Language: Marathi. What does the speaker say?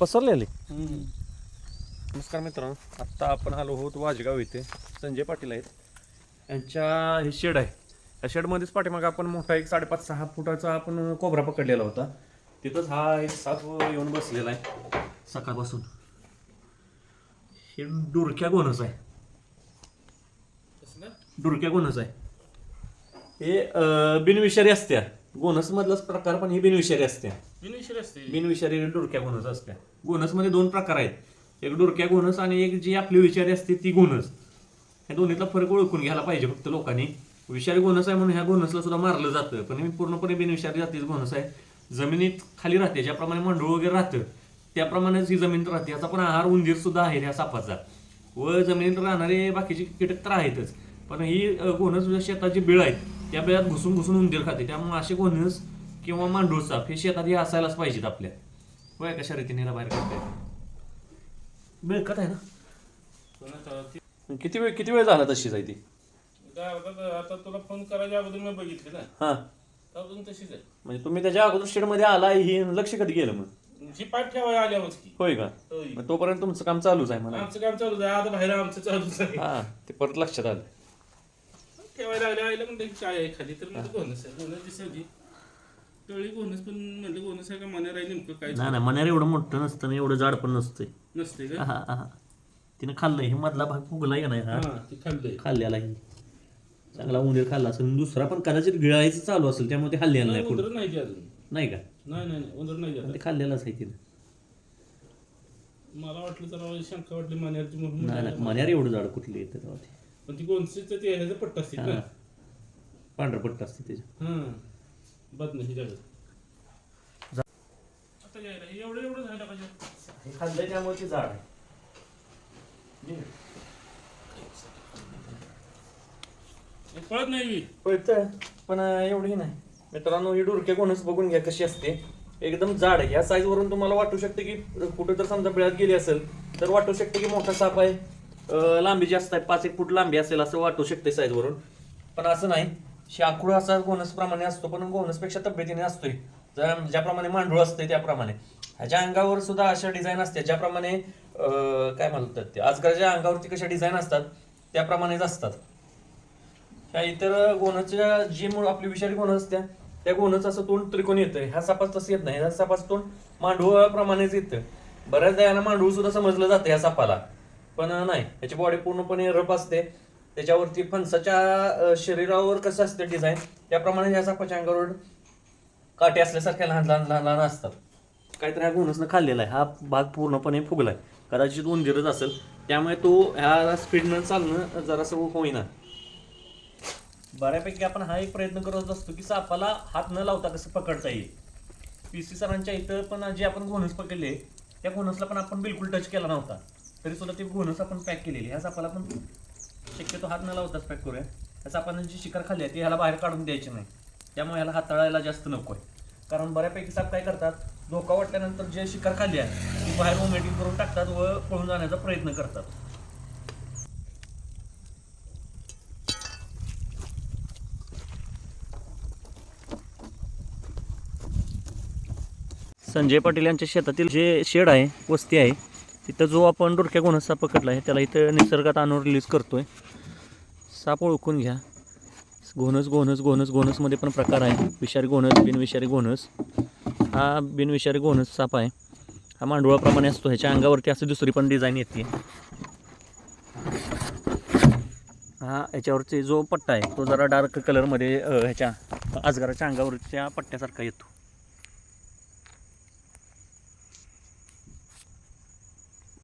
पसरलेली. नमस्कार मित्रांनो आत्ता आपण आलो आहोत वाजगाव इथे. संजय पाटील आहेत. यांच्या हे शेड आहे. या शेडमध्येच पाठीमागे आपण मोठा एक साडेपाच सहा फुटाचा आपण कोबरा पकडलेला होता. तिथंच हा एक साप येऊन बसलेला आहे सकाळपासून. हे डुरक्या गोनस आहे. डुरक्या गोनस आहे. हे बिनविषारी असत्या. गोनस मधलाच प्रकार पण ही बिनविषारी असत्या. बिनविषय असते. बिनविषारी डुरक्या घोणस असत्या. घोणसमध्ये दोन प्रकार आहेत. एक डुरक्या घोणस आणि एक जी आपली विषारी असते ती घोणस ह्या दोन्हीतला फरक ओळखून घ्यायला पाहिजे फक्त लोकांनी. विषारी घोणस आहे म्हणून ह्या घोणसला सुद्धा मारलं जातं. पण हे पूर्णपणे बिनविषारी जातीच घोणस आहे. जमिनीत खाली राहते ज्याप्रमाणे मंडूळ वगैरे राहतं त्याप्रमाणेच ही जमीन राहते. याचा पण आहार उंदीर सुद्धा आहे ह्या सापाचा. व जमिनीत राहणारे बाकीचे कीटक तर आहेतच. पण ही अ, घोणस शेताची बिळ आहेत. त्या बिळात घुसून घुसून उंदीर खाते. त्यामुळे असे घोणस किंवा मांडूळ साप हे शेतात हे असायलाच पाहिजेत आपल्या. वय कशा रीतीने याला बाहेर काढता मिळकत आहे ना? किती वेळ किती वेळ झाला तशीच आहे ती? काय होतं, आता तुला फोन करायच्या अगोदर मी बघितली ना. हा. अजून तशीच आहे. म्हणजे तुम्ही त्याच्या अगोदर शेडमध्ये आला ही लक्ष कधी गेलं मग? ही पाठ ठेवायला आल्यावरच की. होय का? होय. मग तोपर्यंत तुमचं काम चालूच आहे म्हणा आमचं काम चालूच आहे. आता बाहेर आमचं चालूच आहे. हा ते परत लक्षात आलं. ठेवायला लागले आईला म्हणलं काय आहे खाली. तर म्हणजे आहे गोनस दिसली टळी गोनस पण म्हणलं गोनस आहे का मने राही नेमकं काय नाही नाही मण्यार एवढं मोठं नसतं ना एवढं जाड पण नसतंय. नसते का? हा हा हा. तिने खाल्लंय हे मधला भाग फुगलाय का नाही हा? हा ती खाल्लंय. खाल्ल्याला ही चांगला उंदीर खाल्ला असेल दुसरा पण कदाचित गिळायचं चालू असेल त्यामुळे ते खाल्लेलं नाही पुढे. उंदर नाही ती अजून नाही का? नाही नाही नाही उंदर नाही पण ते खाल्लेलंच आहे तिने. मला वाटलं तर शंका वाटली मान्याची म्हणून नाही नाही मण्यार एवढं जाड कुठली येतं तेव्हा ते पण ती गोनसीचं ते ह्याचं पट्ट असते हा. ना पांढरं पट्ट असते त्याच्या हा. बद नाही जगत आता यायला हे एवढं एवढं झालं पाहिजे. हे खाल्लंय त्यामुळे ते जाड आहे. पळत नाही मी पळतं पण एवढी नाही. मित्रांनो ही डुरके कोणच बघून घ्या कशी असते. एकदम जाड आहे. ह्या साईज वरून तुम्हाला वाटू शकते की कुठे जर समजा बिळात गेली असेल तर वाटू शकते की मोठा साप आहे. लांबी जास्त आहे. पाच एक फूट लांबी असेल असं वाटू शकते साईज वरून. पण असं नाही. शाकुळ असा गोनस प्रमाणे असतो पण गोनसपेक्षा तब्येतीने असतोय. ज्याप्रमाणे मांडूळ असते त्याप्रमाणे. ह्याच्या अंगावर सुद्धा अशा डिझाईन असते ज्याप्रमाणे काय म्हणतात ते आजकालच्या अंगावरती कशा डिझाईन असतात त्याप्रमाणेच असतात. ह्या इतर गोणाच्या जी मूळ आपली विषारी गोण असत्या त्या गोणाचं असं तोंड त्रिकोण येतं ह्या सापाच तसं येत नाही. ह्या सापाचं तोंड मांडूळाप्रमाणेच येतं. बऱ्याचदा यांना मांडूळ सुद्धा समजलं जातं ह्या सापाला. पण नाही ह्याची बॉडी पूर्णपणे रफ असते. त्याच्यावरती फणसाच्या शरीरावर कसं असते डिझाईन त्याप्रमाणे ह्या सापाच्या अंगावर काटे असल्यासारख्या लहान लहान लहान लहान असतात. काहीतरी ह्या गोणसनं खाल्लेला आहे. हा भाग पूर्णपणे फुगलाय. कदाचित उंदीरच असेल. त्यामुळे तो ह्या स्पीडनं चालणं जरासं होईना. बऱ्यापैकी आपण हा एक प्रयत्न करत असतो की सापाला हात न लावता कसं पकडता येईल. पी सी सरांच्या इथं पण जे आपण घोणस पकडले त्या घोणसला पण आपण बिलकुल टच केला नव्हता. तरी सुद्धा ते घोणस आपण पॅक केलेली. ह्या सापाला पण शक्यतो हात न लावताच पॅक करूया. त्याचा आपण जी शिकार खाल्ली आहे ती ह्याला बाहेर काढून द्यायची नाही. त्यामुळे ह्याला हाताळायला जास्त नको आहे कारण बऱ्यापैकी साप काय करतात धोका वाटल्यानंतर जे शिकार खाल्ली आहे ती बाहेर वोमिटिंग करून टाकतात व पळून जाण्याचा प्रयत्न करतात. संजय पाटील यांच्या शेतातील जे शेड आहे वस्ती आहे तिथं जो आपण डोरक्या घोणस पकडला आहे त्याला इथं निसर्गात आणून रिलीज करतोय. साप ओळखून घ्या. घोणस घोणस घोणस घोणसमध्ये पण प्रकार आहे. विषारी घोणस बिनविषारी घोणस हा बिनविषारी घोणस साप आहे. हा मांडुळाप्रमाणे असतो. ह्याच्या अंगावरती असं दुसरी पण डिझाईन येते. हा याच्यावरती जो पट्टा आहे तो जरा डार्क कलरमध्ये ह्याच्या अजगराच्या अंगावरच्या पट्ट्यासारखा येतो.